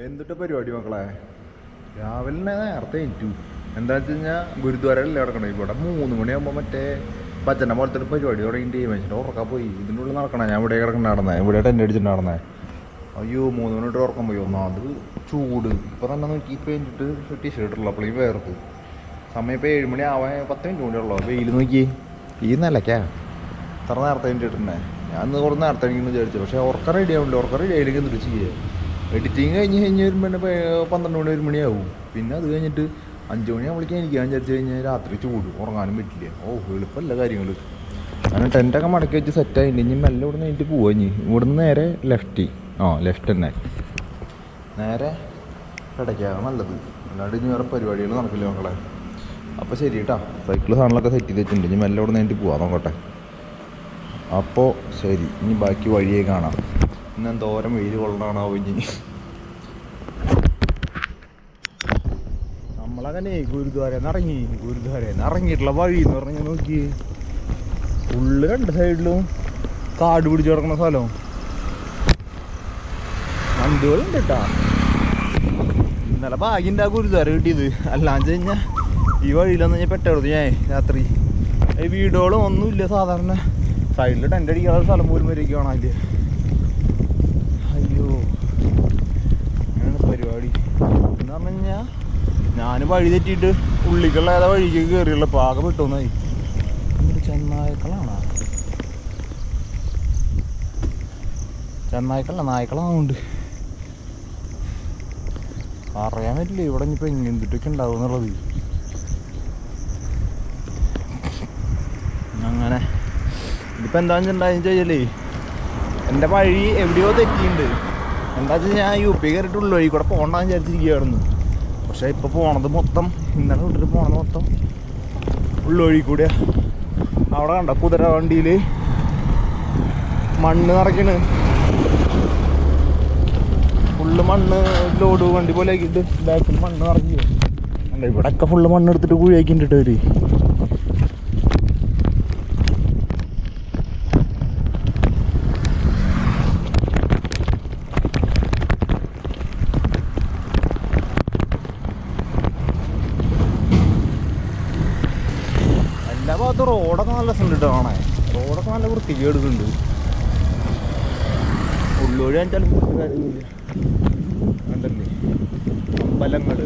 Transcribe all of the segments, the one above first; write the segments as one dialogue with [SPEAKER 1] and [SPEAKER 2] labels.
[SPEAKER 1] എന്തിട്ട് പരിപാടി മക്കളെ? രാവിലെ നേരത്തെ ഏറ്റു എന്താ വെച്ച് കഴിഞ്ഞാൽ ഗുരുദ്വാരല്ലേ കിടക്കണേ ഇവിടെ മൂന്ന് മണിയാകുമ്പോൾ മറ്റേ ഭജന പോലത്തെ ഒരു പരിപാടി തുടങ്ങിയിട്ട് മനുഷ്യന്റെ ഉറക്കാൻ പോയി. ഇതിന്റെ ഉള്ളിൽ നടക്കണേ. ഞാൻ ഇവിടെ കിടക്കണ നടന്നേ. ഇവിടെ ടെന്റ് അടിച്ചിട്ട് നടന്നേ. അയ്യോ മൂന്ന് മണിട്ട് ഉറക്കം പോയി. ഒന്നാമത് ചൂട്. ഇപ്പം തന്നെ നോക്കി കഴിഞ്ഞിട്ട് ടീഷർട്ട് ഉള്ള അപ്പോഴേക്കും വേർത്ത് സമയം ഇപ്പോൾ ഏഴ് മണി ആവാൻ പത്ത് മിനിറ്റ് കൂടി ഉള്ളൂ. വെയിൽ നോക്കി. ഈ നിലയ്ക്കാ. ഇത്ര നേരത്തെ കഴിഞ്ഞിട്ടുണ്ടേ ഞാൻ കുറച്ച് നേരത്തെ എനിക്ക് വിചാരിച്ചു. പക്ഷേ ഉറക്കം റെഡി ആവുന്നുണ്ട് ഉറക്കം റെഡി ആയില്ലെങ്കിൽ എന്തൊരു ചെയ്യുക എഡിറ്റിങ് കഴിഞ്ഞ് കഴിഞ്ഞ് വരുമ്പോൾ പന്ത്രണ്ട് മണി ഒരു മണിയാവും. പിന്നെ അത് കഴിഞ്ഞിട്ട് അഞ്ച് മണിയാകുമ്പോഴേക്കും എനിക്ക് ഞാൻ വിചാരിച്ചു കഴിഞ്ഞാൽ രാത്രി ചൂട് ഉറങ്ങാനും പറ്റില്ല. ഓ എളുപ്പമല്ല കാര്യങ്ങൾ. അങ്ങനെ ടെന്റൊക്കെ മടക്കി വെച്ച് സെറ്റായിട്ട് ഇനി മെല്ലെ ഇവിടെ നിന്ന് കഴിഞ്ഞിട്ട് പോവാ ഇനി. ഇവിടുന്ന് നേരെ ലെഫ്റ്റ് ആ ലെഫ്റ്റ് തന്നെ. നേരെ കിടക്കുക നല്ലത്. അല്ലാണ്ട് ഇനി വേറെ പരിപാടികൾ നടക്കില്ല മക്കളെ. അപ്പോൾ ശരി കേട്ടോ സൈക്കിൾ സാധനങ്ങളൊക്കെ സെറ്റ് ചെയ്ത് വെച്ചിട്ടുണ്ട്. ഇനി മെല്ലെ ഇവിടെ നിന്ന് പോവാം. നോക്കട്ടെ. അപ്പോൾ ശരി. ഇനി ബാക്കി വഴിയേ കാണാം. ഇന്ന് എന്തോരം വെയിൽ കൊള്ളണോ ഇനി? നമ്മളങ്ങനെ ഗുരുദ്വാരന്ന് ഇറങ്ങി. ഗുരുദ്വാരന്ന് ഇറങ്ങിയിട്ടുള്ള വഴി എന്ന് പറഞ്ഞാൽ നോക്കി ഫുള്ള് രണ്ട് സൈഡിലും കാട് പിടിച്ചു കിടക്കുന്ന സ്ഥലം. വണ്ടികളുണ്ട് കേട്ടാ ഇന്നലെ ഭാഗ്യന്റെ ആ ഗുരുദ്വാര കിട്ടിയത്. അല്ലാന്ന് കഴിഞ്ഞാൽ ഈ വഴിയിലൊന്നും ഞാൻ പെട്ടെടുത്തു ഞാൻ രാത്രി. ഈ വീടുകളും ഒന്നുമില്ല സാധാരണ. സൈഡിൽ ടെന്റ് അടിക്കാനുള്ള സ്ഥലം പോലും വരെയൊക്കെ കാണാനില്ല അയ്യോ അങ്ങനെയാണ് പരിപാടി എന്ന് പറഞ്ഞു? കഴിഞ്ഞാൽ ഞാൻ വഴി തെറ്റിയിട്ട് ഉള്ളിക്കുള്ള ഏതാ വഴിക്ക് കയറിയുള്ള പാക പെട്ടോന്നായി ചെന്നായ്ക്കളാണ്? ചെന്നായ്ക്കളല്ല നായ്ക്കളാവുന്നുണ്ട് അറിയാൻ പറ്റില്ല ഇവിടെ ഇനിയിപ്പോൾ എന്തിട്ടൊക്കെ ഉണ്ടാവും എന്നുള്ളത്. അങ്ങനെ. ഇതിപ്പോൾ എന്താണെന്ന് വെച്ചിട്ടുണ്ടായെന്ന് ചോദിച്ചാലേ എന്റെ വഴി എവിടെയോ തെറ്റിയിട്ടുണ്ട് എന്താ വെച്ചാൽ ഞാൻ യു പി കയറിയിട്ടുള്ളൂ വഴി കൂടെ പോകണ്ടെന്ന് വിചാരിച്ചിരിക്കുകയായിരുന്നു പക്ഷേ ഇപ്പോൾ പോണത് മൊത്തം ഇന്നലെ വിട്ടിട്ട് പോണത് മൊത്തം ഉള്ളൊഴി കൂടിയാ. അവിടെ കണ്ട കുതിര വണ്ടിയിൽ മണ്ണ് നിറയ്ക്കണ്. ഫുള്ള് മണ്ണ് ലോഡ് വണ്ടി പോലെ ആക്കിയിട്ട് ബാക്കിൽ മണ്ണ് നിറയ്ക്കുക ഇവിടെ ഒക്കെ ഫുള്ള് മണ്ണ് എടുത്തിട്ട് കുഴി ആക്കിയിട്ടുണ്ട് റോഡൊക്കെ നല്ല രസമുണ്ട് കേട്ടോ കാണാൻ. റോഡൊക്കെ നല്ല വൃത്തി കേടുന്നുണ്ട് ഉള്ളൂഴി വെച്ചാലും കാര്യമില്ല കണ്ടല്ലേ? അമ്പലങ്ങൾ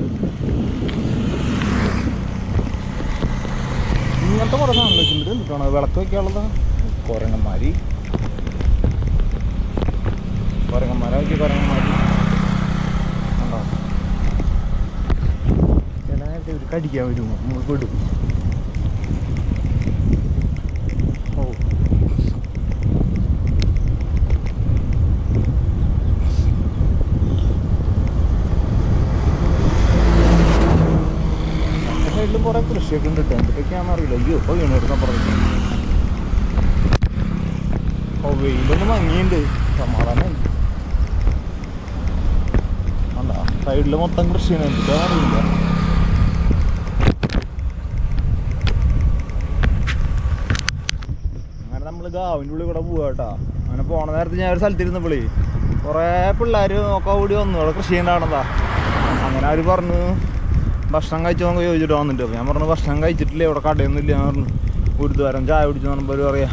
[SPEAKER 1] ഇങ്ങനത്തെ കുറേ സാധനം വെച്ചിട്ടുണ്ട്. എന്തിട്ടാണ് വിളക്ക് വെക്കാനുള്ളത്. കുരങ്ങന്മാരി. കുരങ്ങന്മാരെ വെച്ച് കുരങ്ങന്മാരി. കണ്ടോ? ചില നേരത്തെ വരുമോ നമ്മൾ വിടും ഓ നമ്മുടെ സൈഡിലും കുറെ കൃഷിയൊക്കെ ഉണ്ട് അറിയില്ല. അയ്യോ ഇപ്പോൾ വീണെടുക്കാൻ പറഞ്ഞു ഓ വെയിലൊന്ന് മങ്ങിയുണ്ട്. സമാധാനമായി അല്ല സൈഡിൽ മൊത്തം എന്തൊക്കെയാണെന്ന് അറിയില്ല. അങ്ങനെ നമ്മൾ ഗാവിന്റെ ഉള്ളിൽ കൂടെ പോവാ കേട്ടോ. അങ്ങനെ പോണ നേരത്തെ ഞാൻ ഒരു സ്ഥലത്തിരുന്നപ്പോഴേ കുറേ പിള്ളേർ ഒക്കെ കൂടി വന്നു. അവിടെ കൃഷി ചെയ്യണ്ടാണെന്താ അങ്ങനെ അവർ പറഞ്ഞു ഭക്ഷണം കഴിച്ചു നമുക്ക് ചോദിച്ചിട്ട് വന്നിട്ട് അപ്പോൾ ഞാൻ പറഞ്ഞു ഭക്ഷണം കഴിച്ചിട്ടില്ല ഇവിടെ കടയൊന്നുമില്ല. ഞാൻ പറഞ്ഞു ഗുരുദ്വാരം ചായ കുടിച്ചു പറഞ്ഞപ്പോൾ ഒരു അറിയാം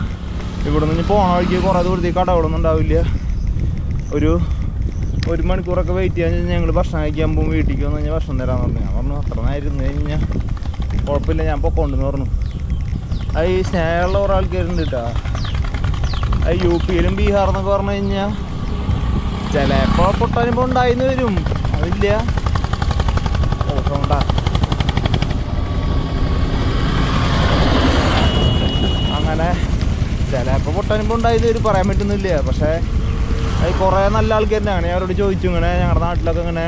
[SPEAKER 1] ഇവിടെ നിന്ന് പോണ വഴിക്ക് കുറേ ദൂരത്തേക്ക് കടകളൊന്നും ഉണ്ടാവില്ല. ഒരു ഒരു മണിക്കൂറൊക്കെ വെയിറ്റ് ചെയ്യാൻ കഴിഞ്ഞാൽ ഞങ്ങൾ ഭക്ഷണം കഴിക്കാൻ പോകും വീട്ടിലേക്ക് വന്നു കഴിഞ്ഞാൽ ഭക്ഷണം തരാമെന്ന് പറഞ്ഞു. ഞാൻ പറഞ്ഞു അത്ര നേരം കഴിഞ്ഞാൽ കുഴപ്പമില്ല ഞാൻ പൊക്കോണ്ടെന്ന് പറഞ്ഞു. അത് ഈ സ്നേഹമുള്ള കുറേ ആൾക്കാരുണ്ട് കേട്ടോ അത് യു പിയിലും ബീഹാർ എന്നൊക്കെ പറഞ്ഞു കഴിഞ്ഞാൽ ചിലപ്പോൾ പൊട്ടാനിപ്പോൾ ഉണ്ടായിന്ന് വരും. അതില്ല. സൗണ്ടാ അങ്ങനെ ചിലപ്പോൾ പൊട്ടനുമ്പോൾ ഉണ്ടായിന്ന് വരും പറയാൻ പറ്റുന്നില്ല. പക്ഷേ അത് കുറേ നല്ല ആൾക്കാർ തന്നെയാണ് ഞാൻ അവരോട് ചോദിച്ചു ഇങ്ങനെ ഞങ്ങളുടെ നാട്ടിലൊക്കെ ഇങ്ങനെ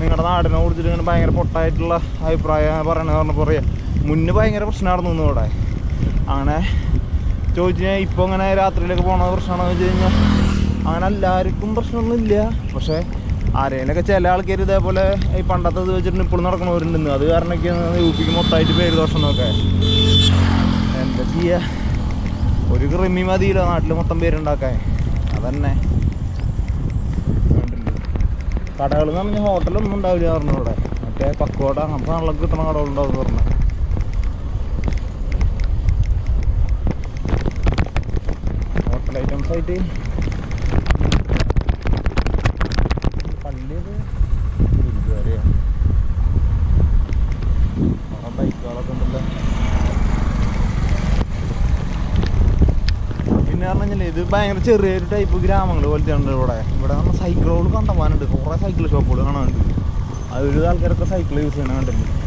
[SPEAKER 1] നിങ്ങളുടെ നാടിനെ കുറിച്ചിട്ട് ഇങ്ങനെ ഭയങ്കര പൊട്ടായിട്ടുള്ള അഭിപ്രായം പറയണത് പറഞ്ഞപ്പോൾ പറയാം മുന്നേ ഭയങ്കര പ്രശ്നമായിരുന്നു ഇന്ന് ഇവിടെ. അങ്ങനെ ചോദിച്ചു കഴിഞ്ഞാൽ ഇപ്പോൾ ഇങ്ങനെ രാത്രിയിലൊക്കെ പോണ പ്രശ്നമാണെന്ന് വെച്ച് കഴിഞ്ഞാൽ അങ്ങനെ എല്ലാവർക്കും പ്രശ്നമൊന്നുമില്ല. പക്ഷേ ആരെങ്കിലൊക്കെ ചില ആൾക്കാർ ഇതേപോലെ ഈ പണ്ടത്തെ ഇത് വെച്ചിട്ട് ഇപ്പോഴും നടക്കണവരുണ്ടെന്ന്. അത് കാരണമൊക്കെ യു പിക്ക് മൊത്തമായിട്ട് പേര് ദോഷം എന്നൊക്കെ എന്താ ചെയ്യുക ഒരു ക്രിമി മതിയില്ല നാട്ടിൽ മൊത്തം പേരുണ്ടാക്കാൻ. അതന്നെ? കടകൾ എന്ന് പറഞ്ഞാൽ ഹോട്ടലൊന്നും ഉണ്ടാവില്ല പറഞ്ഞു ഇവിടെ. മറ്റേ പക്കോട അങ്ങനത്തെ നല്ല കിട്ടുന്ന കടകളുണ്ടാവും പറഞ്ഞു. ഹോട്ടൽ ഐറ്റംസ് ആയിട്ട് കഴിഞ്ഞാൽ ഇത് ഭയങ്കര ചെറിയൊരു ടൈപ്പ് ഗ്രാമങ്ങൾ പോലത്തെ ഉണ്ട് ഇവിടെ ഇവിടെ നമ്മൾ സൈക്കിളുകൾ കണ്ടമാനുണ്ട്. കുറേ സൈക്കിൾ ഷോപ്പുകൾ കാണാനുണ്ട്. അതൊരു ആൾക്കാരൊക്കെ സൈക്കിൾ യൂസ് ചെയ്യണ കണ്ടില്ലേ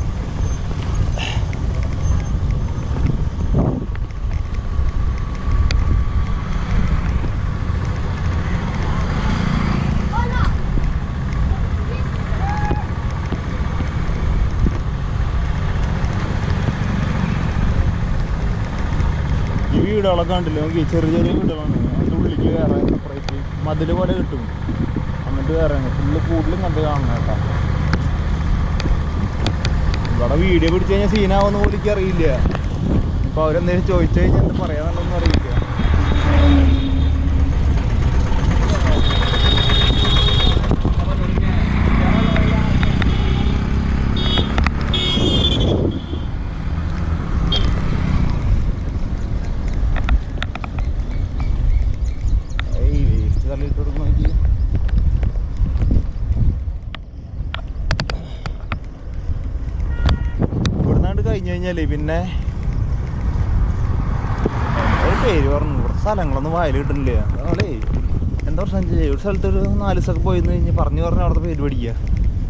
[SPEAKER 1] ഈ വീടുകളൊക്കെ കണ്ടില്ലേ? നോക്കി ചെറിയ ചെറിയ വീടുകളാണ് അതിന്റെ ഉള്ളിൽ കയറാൻ സെപ്പറേറ്റ് മതിൽ പോലെ കിട്ടും. എന്നിട്ട് കയറാൻ ഫുള്ള് കൂടുതലും കണ്ട് കാണണം കേട്ടോ. ഇവിടെ വീഡിയോ പിടിച്ചു കഴിഞ്ഞാൽ സീനാവുന്ന പോലും അറിയില്ല ഇപ്പൊ അവരെന്തെങ്കിലും ചോദിച്ചു കഴിഞ്ഞാൽ എന്താ പറയാന്നുള്ളതൊന്നും അറിയില്ല ഏയ് വേസ്റ്റ് തള്ളിയിട്ട് കൊടുക്കും നോക്കി ഇവിടുന്നാണ്ട് കഴിഞ്ഞു പിന്നെ പേര് പറഞ്ഞു. ഇവിടെ സ്ഥലങ്ങളൊന്നും വായിൽ കിട്ടുന്നില്ല. അതേ എന്താ പ്രശ്നം ഒരു സ്ഥലത്ത് ഒരു നാല് ദിവസമൊക്കെ പോയി കഴിഞ്ഞ് പറഞ്ഞു പറഞ്ഞ് അവിടുത്തെ പേര് പഠിക്കുക.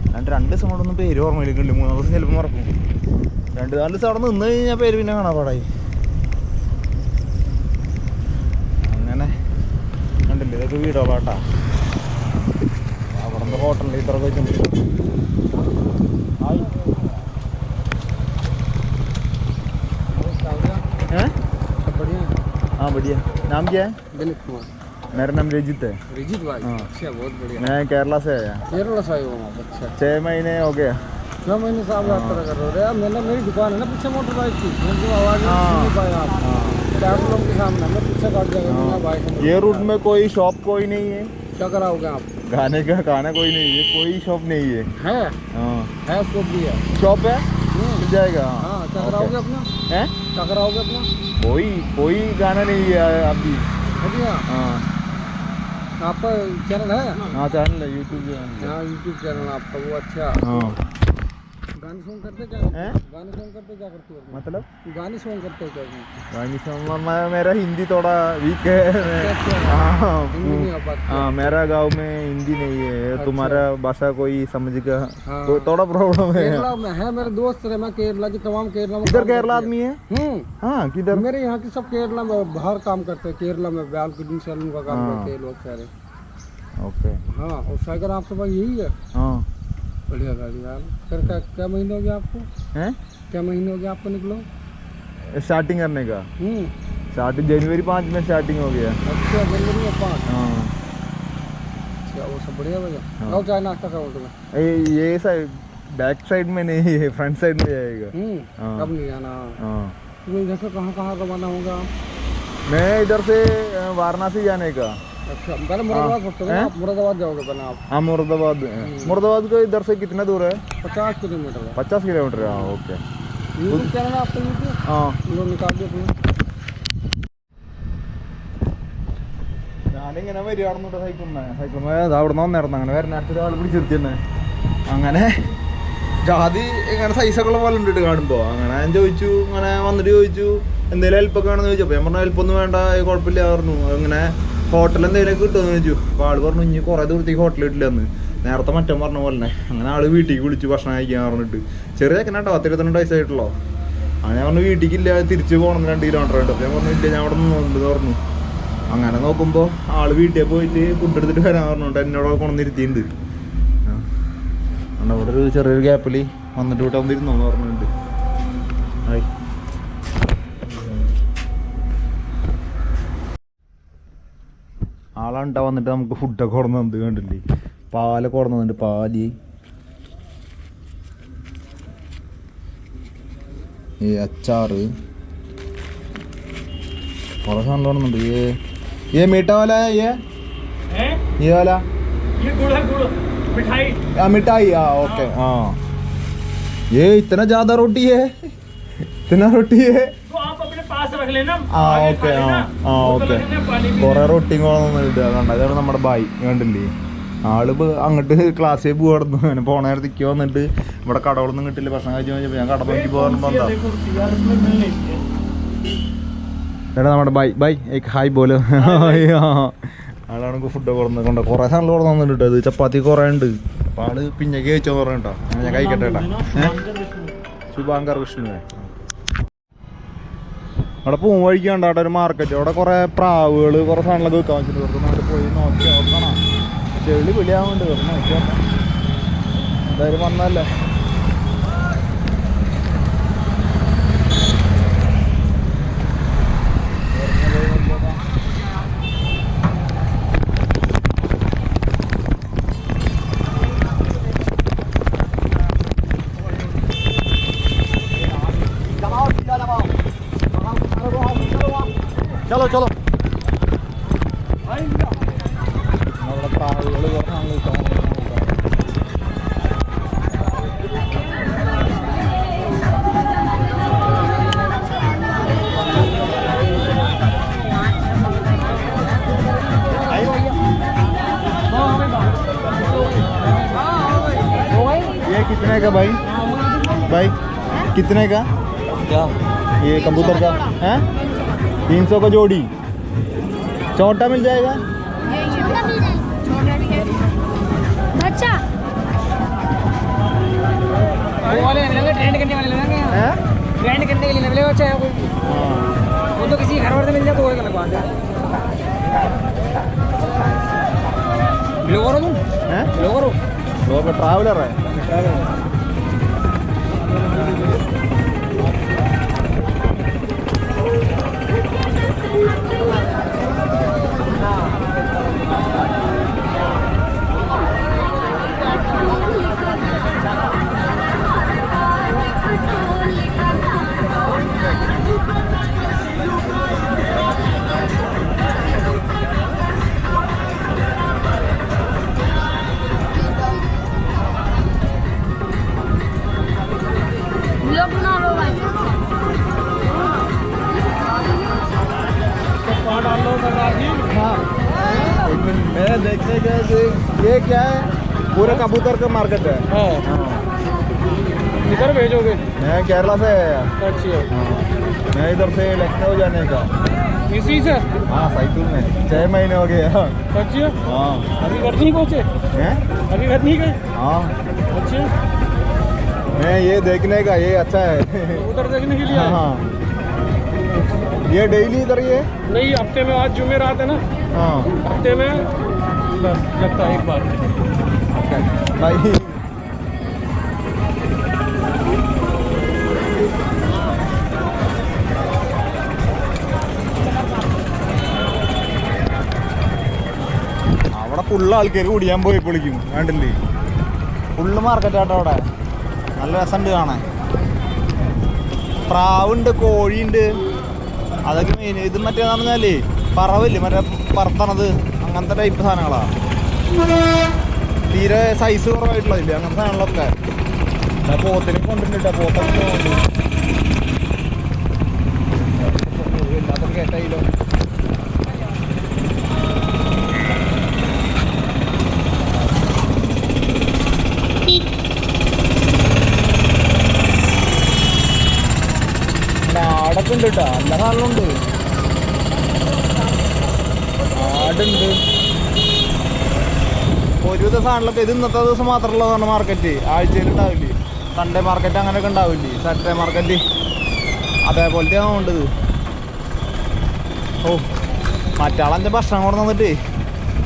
[SPEAKER 1] അല്ലാണ്ട് രണ്ട് ദിവസം കൊണ്ടൊന്നും പേര് ഓർമ്മയിലേക്കുണ്ട് മൂന്നാം ദിവസം ചിലപ്പോൾ മറക്കും. രണ്ട് നാല് ദിവസം അവിടെ നിന്ന് കഴിഞ്ഞാൽ പേര് പിന്നെ കാണാൻ പാടായി. അങ്ങനെ. കണ്ടില്ല? ഇതൊക്കെ വീടുകളാട്ടാ അവിടെ ഹോട്ടലിൽ ഇത്ര വെച്ചിട്ടുണ്ട്. ഹായ് हाँ
[SPEAKER 2] बढ़िया।
[SPEAKER 1] नाम क्या है?
[SPEAKER 2] दिलीप कुमार।
[SPEAKER 1] मेरा नाम रजित है।
[SPEAKER 2] रिजित भाई?
[SPEAKER 1] हाँ।
[SPEAKER 2] अच्छा बहुत बढ़िया।
[SPEAKER 1] मैं केरला से आया।
[SPEAKER 2] केरला से हो अच्छा।
[SPEAKER 1] छः महीने हो गया
[SPEAKER 2] छह महीने से आप यात्रा कर रहे हो यार मैंने मेरी दुकान है ना पीछे मोटर बाइक की मेरे आवाज़
[SPEAKER 1] हाँ।
[SPEAKER 2] नहीं पाए आप।
[SPEAKER 1] हाँ।
[SPEAKER 2] लोग के सामने मैं पीछे काट जाएगा
[SPEAKER 1] हाँ।
[SPEAKER 2] बाइक
[SPEAKER 1] ये रूट में कोई शॉप कोई नहीं है।
[SPEAKER 2] क्या कराओगे आप?
[SPEAKER 1] खाने का खाना कोई नहीं है। कोई शॉप नहीं है।
[SPEAKER 2] है?
[SPEAKER 1] हाँ।
[SPEAKER 2] है स्कोप भी है।
[SPEAKER 1] शॉप है?
[SPEAKER 2] हम्म।
[SPEAKER 1] मिल जाएगा
[SPEAKER 2] हाँ। क्या कराओगे अपना?
[SPEAKER 1] हैं?
[SPEAKER 2] क्या कराओगे अपना?
[SPEAKER 1] कोई कोई गाना नहीं है अभी
[SPEAKER 2] बढ़िया
[SPEAKER 1] हाँ
[SPEAKER 2] आपका चैनल है
[SPEAKER 1] हाँ चैनल है यूट्यूब चैनल
[SPEAKER 2] हाँ यूट्यूब चैनल आपका वो अच्छा
[SPEAKER 1] हाँ
[SPEAKER 2] गाने सॉन्ग करते क्या
[SPEAKER 1] हैं?
[SPEAKER 2] गाने सॉन्ग करते क्या करते हो।
[SPEAKER 1] मतलब
[SPEAKER 2] गाने सॉन्ग करते क्या
[SPEAKER 1] मैं मेरा हिंदी थोड़ा वीक है
[SPEAKER 2] अच्छा,
[SPEAKER 1] हाँ।
[SPEAKER 2] पाती।
[SPEAKER 1] हाँ मेरा गाँव में हिंदी नहीं है।
[SPEAKER 2] अच्छा।
[SPEAKER 1] तुम्हारा भाषा कोई समझ का
[SPEAKER 2] हाँ।
[SPEAKER 1] थोड़ा प्रॉब्लम है।
[SPEAKER 2] केरला में है मेरे दोस्त रहे मैं केरला की तमाम केरला में
[SPEAKER 1] इधर केरला आदमी है।
[SPEAKER 2] हम्म।
[SPEAKER 1] हाँ किधर?
[SPEAKER 2] मेरे यहाँ के सब केरला में बाहर काम करते हैं केरला में ब्याल की सैलून का काम
[SPEAKER 1] हाँ।
[SPEAKER 2] करते हैं लोग सारे।
[SPEAKER 1] ओके
[SPEAKER 2] हाँ और सागर आपके पास यही है?
[SPEAKER 1] हाँ।
[SPEAKER 2] बढ़िया गाड़ी यार फिर क्या क्या महीने हो गया आपको?
[SPEAKER 1] हैं?
[SPEAKER 2] क्या महीने हो गया आपको निकलो?
[SPEAKER 1] स्टार्टिंग करने का।
[SPEAKER 2] हम्म।
[SPEAKER 1] स्टार्टिंग जनवरी पाँच में स्टार्टिंग हो गया।
[SPEAKER 2] अच्छा जनवरी में पाँच?
[SPEAKER 1] हाँ।
[SPEAKER 2] अच्छा वो सब बढ़िया भैया।
[SPEAKER 1] हाँ।
[SPEAKER 2] चाय नाश्ता खाओ तुम्हें।
[SPEAKER 1] ये ये साइड बैक साइड में नहीं है फ्रंट साइड में जाएगा
[SPEAKER 2] हम्म।
[SPEAKER 1] हाँ।
[SPEAKER 2] कब नहीं जाना?
[SPEAKER 1] हाँ।
[SPEAKER 2] इधर से कहाँ कहाँ रवाना होगा?
[SPEAKER 1] मैं इधर से वाराणसी जाने का।
[SPEAKER 2] मुरादाबाद पड़ते हो ना
[SPEAKER 1] हैं?
[SPEAKER 2] आप मुरादाबाद जाओगे पहले आप
[SPEAKER 1] हाँ मुरादाबाद मुरादाबाद को इधर से कितना दूर है
[SPEAKER 2] पचास किलोमीटर है
[SPEAKER 1] पचास किलोमीटर हाँ ओके
[SPEAKER 2] यूट्यूब चैनल है आपका यूट्यूब
[SPEAKER 1] हाँ
[SPEAKER 2] लो निकाल दिया अपने
[SPEAKER 1] ഞാനിങ്ങനെ വരികയാണെന്നുണ്ട് സൈക്കിളിനെ സൈക്കിളിന് അത് അവിടെ നിന്ന് വന്നിരുന്നു അങ്ങനെ വരണായിട്ട് ഒരാൾ പിടിച്ചിരുത്തി തന്നെ അങ്ങനെ ജാതി ഇങ്ങനെ സൈസൊക്കെ പോലെ ഉണ്ട് കാണുമ്പോൾ അങ്ങനെ ഞാൻ ചോദിച്ചു അങ്ങനെ വന്നിട്ട് ചോദിച്ചു എന്തെങ്കിലും ഹെൽപ്പൊക്കെ വേണമെന്ന് ചോദിച്ചു അപ്പോൾ ഞാൻ പറഞ്ഞു ഹെൽപ്പൊന്നും വേണ്ട ഏയ് കുഴപ്പമില്ല പറഞ്ഞു അങ്ങനെ ഹോട്ടൽ എന്തെങ്കിലും കിട്ടുമെന്ന് ചോദിച്ചു. അപ്പോൾ ആൾ പറഞ്ഞു ഇനി കുറേ ദൂരത്തേക്ക് ഹോട്ടൽ കിട്ടില്ല നേരത്തെ മറ്റം പറഞ്ഞ പോലെ അങ്ങനെ ആൾ വീട്ടിലേക്ക് വിളിച്ചു ഭക്ഷണം കഴിക്കാൻ പറഞ്ഞിട്ട്. ചെറിയ ചെക്കനാട്ടോ പത്തിരുപത്തിരണ്ട് വയസ്സായിട്ടുള്ളോ. അങ്ങനെ ഞാൻ പറഞ്ഞു വീട്ടിലേക്കില്ല തിരിച്ച് പോകണം രണ്ട് കിലോമീറ്റർ ഉണ്ട്. ഞാൻ പറഞ്ഞു ഇല്ല ഞാൻ അവിടെ നിന്ന് പറഞ്ഞു. അങ്ങനെ നോക്കുമ്പോൾ ആൾ വീട്ടിൽ പോയിട്ട് ഫുഡ് എടുത്തിട്ട് വരാൻ പറഞ്ഞുകൊണ്ട് എന്നോട് കൊണ്ടുവന്നിരുത്തിയിട്ടുണ്ട്. അവിടെ ഒരു ചെറിയൊരു ഗ്യാപ്പിൽ വന്നിട്ട് ഇവിടെ വന്നിരുന്നോ എന്ന് പറഞ്ഞിട്ടുണ്ട് ഹായ് ആളണ്ട വന്നിട്ട് നമുക്ക് ഫുഡൊക്കെ കൊടുന്ന് എന്ത് കണ്ടില്ലേ? പാലൊക്കെ കൊടുന്നുണ്ട് പാൽ. ഏ അച്ചാറ്. കുറേ സാധനം
[SPEAKER 3] തോന്നുന്നുണ്ട്
[SPEAKER 1] ഏ ഏ
[SPEAKER 3] മീട്ട വല ഏ? ഈ വല
[SPEAKER 1] ആ മിഠായി. ആ ഓക്കെ. ആ.
[SPEAKER 3] ഏ ഇത്തന ജാഥ റൊട്ടി ഏ
[SPEAKER 1] ഇത്തന
[SPEAKER 3] റൊട്ടി
[SPEAKER 1] ഓക്കെ ആ ആ ഓക്കെ. കുറേ റൊട്ടിങ്ങോളൊന്നും അതാണ് നമ്മുടെ ബായി. കണ്ടില്ലേ? ആൾ അങ്ങോട്ട് ക്ലാസ്സിൽ പോകണം അങ്ങനെ പോണ നേരത്തെ വന്നിട്ട് ഇവിടെ കടകളൊന്നും കിട്ടില്ല. ഭക്ഷണം കഴിച്ചു ഞാൻ കട നോക്കി പോകാൻ എന്താ എടാ നമ്മുടെ ബൈ ബൈ ഹായ് പോലെ. ആളാണെങ്കിൽ ഫുഡ് കൊടുക്കുന്നത് കൊണ്ട്. കുറേ സാധനങ്ങൾ കൊടുത്ത് തന്നിട്ടുണ്ട് ഇത് ചപ്പാത്തി കുറേ ഉണ്ട്. അപ്പം ആൾ പിന്നെ കഴിച്ചോ എന്ന് കേട്ടോ ഞാൻ കഴിക്കട്ടെ കേട്ടോ ശുഭാങ്കർ കൃഷ്ണനെ അവിടെ പോകും അവിടെ ഒരു മാർക്കറ്റ് അവിടെ കുറേ പ്രാവുകൾ കുറേ സാധനങ്ങളൊക്കെ വിൽക്കാൻ വെച്ചിട്ട് വെറുതെ നാട്ടിൽ പോയി നോക്കി നോക്കണം ചെളി വിളിയാവുന്നുണ്ട് വെറുതെ നോക്കി നോക്കാം എന്തായാലും വന്നല്ലേ कितने का भाई? भाई कितने का?
[SPEAKER 2] क्या?
[SPEAKER 1] ये कंप्यूटर का है? तीन सौ का जोड़ी। छोटा मिल जाएगा?
[SPEAKER 4] बच्चा।
[SPEAKER 2] वो वाले लेंगे ट्रेंड करने वाले लेंगे।
[SPEAKER 1] है?
[SPEAKER 2] ट्रेंड करने के लिए अच्छा है कोई
[SPEAKER 1] हाँ।
[SPEAKER 2] वो तो किसी घर वाले मिल जाए तो वो लगवा दे ब्लॉगर हो। तुम?
[SPEAKER 1] है। ട്രാവലറേ देखने गया ये क्या है? पूरे कबूतर का मार्केट है।
[SPEAKER 2] हाँ। इधर भेजोगे?
[SPEAKER 1] मैं केरला से आया।
[SPEAKER 2] अच्छा।
[SPEAKER 1] मैं इधर से लखनऊ जाने का।
[SPEAKER 2] इसी से?
[SPEAKER 1] हाँ साइकिल में। छः महीने हो गए हाँ।
[SPEAKER 2] अच्छा।
[SPEAKER 1] हाँ।
[SPEAKER 2] अभी घर नहीं पहुँचे?
[SPEAKER 1] हैं?
[SPEAKER 2] अभी घर नहीं गए?
[SPEAKER 1] हाँ।
[SPEAKER 2] अच्छा।
[SPEAKER 1] मैं ये देखने का ये अच्छा है।
[SPEAKER 2] उधर देखने के लिए
[SPEAKER 1] हाँ हाँ। ये डेली इधर ये
[SPEAKER 2] नहीं हफ़्ते में आज जुमे रात है ना?
[SPEAKER 1] हाँ।
[SPEAKER 2] हफ़्ते में la, la está ahí para.
[SPEAKER 1] Okay. അവിടെ ഫുള്ള് ആൾക്കാർ കുടിയാൻ പോയി പൊളിക്കും വേണ്ടില്ലേ ഫുള്ള് മാർക്കറ്റാട്ടോ അവിടെ. നല്ല രസമുണ്ട് കാണാൻ. പ്രാവുണ്ട് കോഴിയുണ്ട്. അതൊക്കെ മെയിൻ ഇത് മറ്റേതാണെന്ന് പറഞ്ഞാലേ പറവില്ലേ? മറ്റേ പറത്തണത്. അങ്ങനത്തെ ടൈപ്പ് സാധനങ്ങളാ. തീരെ സൈസ് കുറവായിട്ടുള്ളതില്ലേ അങ്ങനത്തെ സാധനങ്ങളൊക്കെ. പോത്തിനെ കൊണ്ടിട്ടുണ്ട് പോത്തൊക്കെ എല്ലാത്തൊക്കെ കേട്ടായില്ലോ. ആടൊക്കെ ഉണ്ട് കേട്ടോ. എല്ലാ സാധനമുണ്ട് ആടുണ്ട് ഒരുവിധ സാധനങ്ങളൊക്കെ ഇത് ഇന്നത്തെ ദിവസം മാത്രമുള്ളതാണ് മാർക്കറ്റ് ആഴ്ചയിൽ ഉണ്ടാവില്ലേ? സൺഡേ മാർക്കറ്റ് അങ്ങനെയൊക്കെ ഉണ്ടാവില്ലേ? സാറ്റർഡേ മാർക്കറ്റ് അതേപോലത്തെ ആവേണ്ടത് ഓ മറ്റാളെന്റെ ഭക്ഷണം കൊണ്ട് തന്നിട്ട്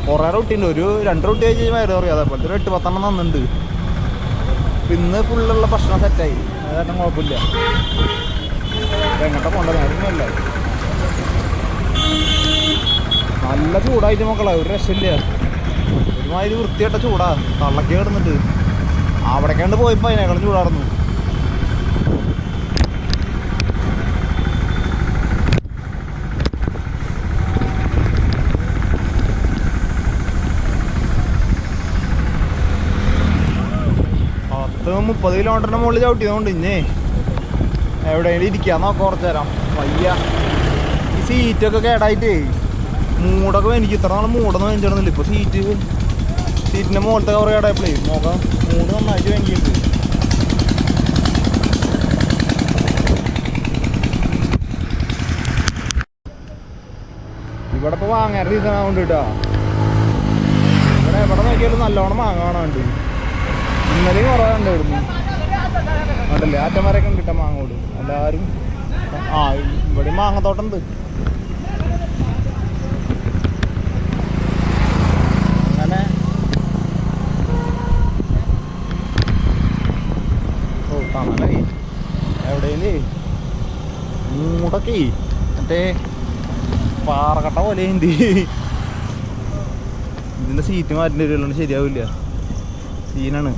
[SPEAKER 1] കുറേ റൊട്ടിയുണ്ട് ഒരു രണ്ട് റൊട്ടി കഴിച്ച് വയറ് പറയും അതേപോലത്തെ ഒരു എട്ട് പത്തെണ്ണം തന്നിട്ടുണ്ട്. ഇന്ന് ഫുള്ളുള്ള ഭക്ഷണം സെറ്റായി അതായിട്ടും കുഴപ്പമില്ല. എങ്ങോട്ടാ പോണ്ട നേരമല്ല നല്ല ചൂടായിട്ട് മക്കളെ ഒരു രക്ഷയില്ല. ഒരുമാതിരി വൃത്തിയായിട്ട ചൂടാ. തള്ളക്കി കിടന്നിട്ട്. അവിടേക്കാണ്ട് പോയപ്പോ അതിനേക്കാളും ചൂടായിരുന്നു. പത്ത് മുപ്പത് കിലോമീറ്ററിന് മുകളിൽ ചവിട്ടിയതുകൊണ്ട് ഇന്നേ എവിടെയെങ്കിലും ഇരിക്കാന്നോ കുറച്ചു തരാം വയ്യ. ഈ സീറ്റൊക്കെ കേടായിട്ടേ. മൂടൊക്കെ എനിക്ക് ഇത്ര നാളെ മൂടൊന്നും വേണ്ടിയിരുന്നില്ല ഇപ്പൊ സീറ്റ് സീറ്റിന്റെ മുകളിലത്തെ കവർ കേടായപ്പോഴേ നോക്കാം മൂട് നന്നായിട്ട് വേണ്ടിയിട്ടുണ്ട് ഇവിടെ ഇപ്പൊ വാങ്ങാൻ സീസൺ ആവുന്നുണ്ട് കേട്ടോ ഇവിടെ എവിടെ നോക്കിയാലും നല്ലോണം മാങ്ങാണുണ്ട് ഇന്നലെയും കുറവുണ്ടായിരുന്നു അതല്ലേ ആറ്റന്മാരൊക്കെ കിട്ടാൻ മാങ്ങോട് എല്ലാവരും ആ ഇവിടെ മാങ്ങത്തോട്ടുണ്ട് മൂടൊക്കെ മറ്റേ പാറക്കട്ട പോലെ ഉണ്ട്. ഇതിന്റെ സീറ്റ് മാറ്റേണ്ടി വരുള്ളൂ ശരിയാവില്ല. സീനാണ്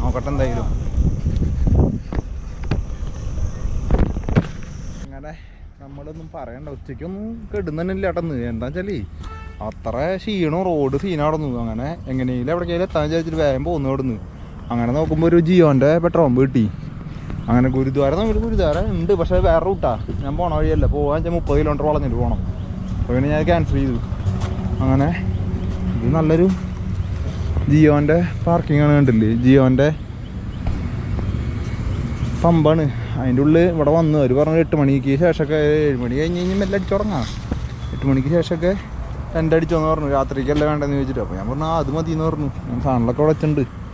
[SPEAKER 1] നോക്കട്ടെ എന്തായാലും. അങ്ങനെ നമ്മളൊന്നും പറയണ്ട. ഉച്ചയ്ക്കൊന്നും കെടുന്നില്ല ഏട്ടന്ന് എന്താ വെച്ചാലേ അത്ര ക്ഷീണം റോഡ് സീനാടന്നു അങ്ങനെ എങ്ങനെയെങ്കിലും എവിടേക്കെങ്കിലും എത്താൻ വിചാരിച്ചിട്ട് വേഗം പോകുന്നു അവിടുന്ന്. അങ്ങനെ നോക്കുമ്പോൾ ഒരു ജിയോന്റെ പെട്രോൾ പമ്പ് കിട്ടി. അങ്ങനെ ഗുരുദ്വാര നമ്മൾ ഗുരുദ്വാര ഉണ്ട് പക്ഷേ വേറെ റൂട്ടാ. ഞാൻ പോണ വഴിയല്ല. പോകാൻ വെച്ചാൽ മുപ്പത് കിലോമീറ്റർ വളഞ്ഞിട്ട് പോകണം അപ്പോൾ പിന്നെ ഞാൻ ക്യാൻസൽ ചെയ്തു. അങ്ങനെ ഇത് നല്ലൊരു ജിയോന്റെ പാർക്കിംഗ് ആണ് കണ്ടില്ലേ? ജിയോന്റെ പമ്പാണ്. അതിന്റെ ഉള്ളിൽ ഇവിടെ വന്ന്. അവർ പറഞ്ഞു എട്ട് മണിക്ക് ശേഷമൊക്കെ ഏഴ് മണി കഴിഞ്ഞ് കഴിഞ്ഞ് മെല്ലെ അടിച്ചു തുടങ്ങാം. എട്ട് മണിക്ക് ശേഷമൊക്കെ ടെന്റ് അടിച്ചോന്ന് പറഞ്ഞു. രാത്രിക്കല്ല വേണ്ടെന്ന് ചോദിച്ചിട്ട്. അപ്പോൾ ഞാൻ പറഞ്ഞു ആ അത് മതി എന്ന് പറഞ്ഞു. ഞാൻ സാധനങ്ങളൊക്കെ അവിടെ വെച്ചിട്ടുണ്ട്.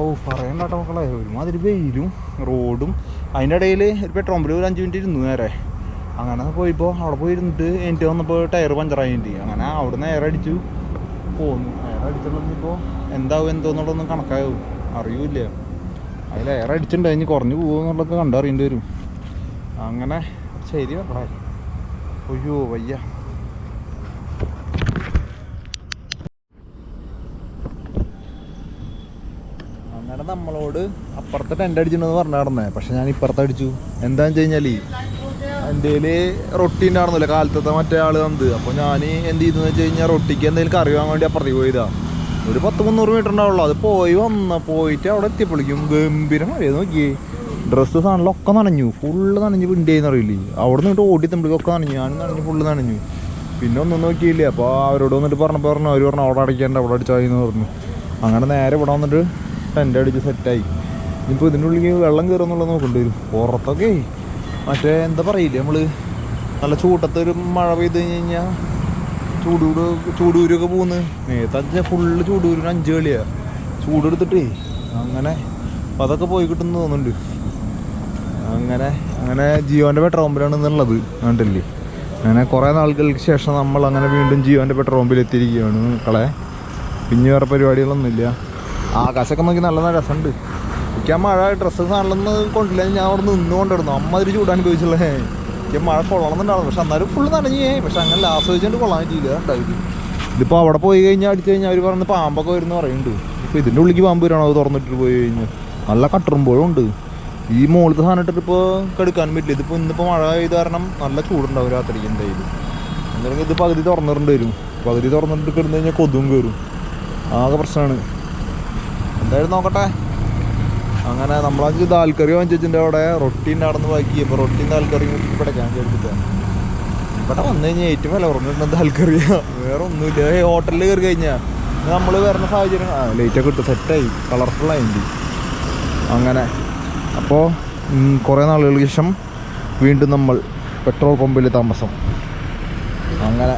[SPEAKER 1] ഓ പറയണ്ട കേട്ടോ മക്കളെ ഒരുമാതിരി വെയിലും റോഡും. അതിന്റെ ഇടയിൽ ഒരു പെട്രോൾ പമ്പിൽ ഒരു അഞ്ച് മിനിറ്റ് ഇരുന്നു നേരെ. അങ്ങനെ പോയിപ്പോൾ അവിടെ പോയി ഇരുന്നിട്ട് എനിക്ക് വന്നപ്പോൾ ടയർ പഞ്ചറായിട്ട് അങ്ങനെ അവിടെ നേരെ അടിച്ചു. പോന്നു. നേരെ അടിച്ചിട്ടുണ്ടെങ്കിൽ എന്താവും എന്തോന്നുള്ളതൊന്നും കണക്കാവും. അറിയൂല അതിൽ എയർ അടിച്ചിട്ടുണ്ട്. അതിന് കുറഞ്ഞു പോകുമെന്നുള്ളതൊക്കെ കണ്ടറിയേണ്ടി വരും. അങ്ങനെ ശരി മക്കളെ. അയ്യോ വയ്യ. നമ്മളോട് അപ്പുറത്തെ ടെന്റ് അടിച്ചിട്ടുണ്ടെന്ന് പറഞ്ഞു നടന്നേ. പക്ഷെ ഞാൻ ഇപ്പുറത്തെ അടിച്ചു. എന്താന്ന് വെച്ച് കഴിഞ്ഞാൽ എന്റെ റൊട്ടി ഉണ്ടായിരുന്നില്ല? കാലത്തത്തെ മറ്റേ ആൾ തന്നത്. അപ്പോൾ ഞാൻ എന്ത് ചെയ്തെന്ന് വെച്ച് കഴിഞ്ഞാൽ റൊട്ടിക്ക് എന്തെങ്കിലും കറി വാങ്ങാൻ വേണ്ടി അപ്പുറത്തേക്ക് പോയതാ. ഒരു പത്ത് മുന്നൂറ് മീറ്റർ ഉണ്ടാവുള്ളൂ. അത് പോയി വന്ന പോയിട്ട് അവിടെ എത്തിയപ്പോഴേക്കും ഗംഭീര മഴ നോക്കിയേ. ഡ്രസ്സ് സാധനങ്ങളൊക്കെ നനഞ്ഞു. ഫുള്ള് നനഞ്ഞ് പിണ്ടിയെന്ന് അറിയില്ലേ? അവിടെ നിന്നിട്ട് ഓടി തമ്പിളൊക്കെ നനഞ്ഞു. ഞാൻ നനഞ്ഞു ഫുള്ള് നനഞ്ഞു. പിന്നെ ഒന്നും നോക്കിയില്ലേ. അപ്പോൾ അവരോട് വന്നിട്ട് പറഞ്ഞപ്പോൾ പറഞ്ഞു അവർ പറഞ്ഞു അവിടെ അടിക്കേണ്ട അവിടെ അടിച്ചാൽ എന്ന് പറഞ്ഞു. അങ്ങനെ നേരെ ഇവിടെ വന്നിട്ട് ടെന്റ് അടിച്ച് സെറ്റായി. ഇനിയിപ്പോൾ ഇതിന്റെ ഉള്ളിൽ വെള്ളം കയറുമെന്നുള്ളത് നോക്കേണ്ടി വരും പുറത്തൊക്കെ. മറ്റേ എന്താ പറയില്ലേ നമ്മൾ നല്ല ചൂട്ടത്തൊരു മഴ പെയ്ത് കഴിഞ്ഞ് കഴിഞ്ഞാൽ ചൂടൂട് ചൂടൂരൊക്കെ പോകുന്നു നേരത്തെ ഫുള്ള് ചൂടൂരിന് അഞ്ച് കളിയാ. ചൂടെടുത്തിട്ടേ അങ്ങനെ അപ്പം അതൊക്കെ പോയി കിട്ടുന്നു തോന്നുന്നുണ്ട്. അങ്ങനെ അങ്ങനെ ജിയോന്റെ പെട്രോൾ പമ്പിലാണ് ഇന്നുള്ളത്. കണ്ടില്ലേ? അങ്ങനെ കുറേ നാളുകൾക്ക് ശേഷം നമ്മൾ അങ്ങനെ വീണ്ടും ജിയോന്റെ പെട്രോൾ പമ്പിൽ എത്തിയിരിക്കുകയാണ് മക്കളെ. പിന്നെ വേറെ പരിപാടികളൊന്നുമില്ല. ആകാശമൊക്കെ നോക്കി നല്ല രസമുണ്ട് എനിക്ക് ആ മഴ ഡ്രസ്സ് നല്ലെന്ന് കൊണ്ടില്ല. ഞാൻ അവിടെ നിന്ന് കൊണ്ടിരുന്നു. അമ്മ അതിൽ ചൂടാൻ അനുഭവിച്ചുള്ളേ എനിക്ക് മഴ കൊള്ളണമെന്നുണ്ടാവും പക്ഷെ എന്നാലും ഫുള്ള് നനഞ്ഞേ. പക്ഷെ അങ്ങനെ ആസ്വദിച്ചുകൊണ്ട് കൊള്ളാൻ പറ്റിയില്ല. ഉണ്ടാവില്ല ഇതിപ്പോൾ അവിടെ പോയി കഴിഞ്ഞാൽ അടിച്ചു കഴിഞ്ഞാൽ അവർ പറഞ്ഞ് പാമ്പൊക്കെ വരുന്നു പറയുന്നുണ്ട്. ഇപ്പോൾ ഇതിന്റെ ഉള്ളിലേക്ക് പാമ്പ് വരാണോ? അത് തുറന്നിട്ട് പോയി കഴിഞ്ഞാൽ നല്ല കട്ടറുമ്പോഴും ഉണ്ട്. ഈ മുകളിലത്തെ സാധനം ഇട്ടിട്ട് ഇപ്പോൾ കെടുക്കാൻ പറ്റില്ല. ഇതിപ്പോൾ ഇന്നിപ്പോൾ മഴ പെയ്ത് കാരണം നല്ല ചൂടുണ്ടാവും രാത്രിക്ക് എന്തായാലും. എന്തായാലും ഇത് പകുതി തുറന്നിട്ടുണ്ട് വരും. പകുതി തുറന്നിട്ട് കിടന്നു കഴിഞ്ഞാൽ കൊതും കയറും ആകെ പ്രശ്നമാണ് എന്തായാലും നോക്കട്ടെ. അങ്ങനെ നമ്മളഞ്ച് ദാൽക്കറി വാങ്ങിച്ചിട്ടുണ്ട് അവിടെ റൊട്ടി നിന്ന് ബാക്കി അപ്പോൾ റൊട്ടിയും ദാൽക്കറിയും ഇവിടെ ഞാൻ വിചാരിച്ചിട്ടാണ് ഇവിടെ വന്നു കഴിഞ്ഞാൽ ഏറ്റവും വില കുറഞ്ഞിട്ടുണ്ട് ദാൽക്കറിയാ. വേറെ ഒന്നുമില്ല ഹോട്ടലിൽ കയറി കഴിഞ്ഞാൽ നമ്മൾ വരുന്ന സാഹചര്യം ആ ലൈറ്റൊക്കെ ഇട്ട് സെറ്റായി കളർഫുള്ളായി അങ്ങനെ. അപ്പോൾ കുറേ നാളുകൾക്ക് ശേഷം വീണ്ടും നമ്മൾ പെട്രോൾ പമ്പിൽ താമസം. അങ്ങനെ.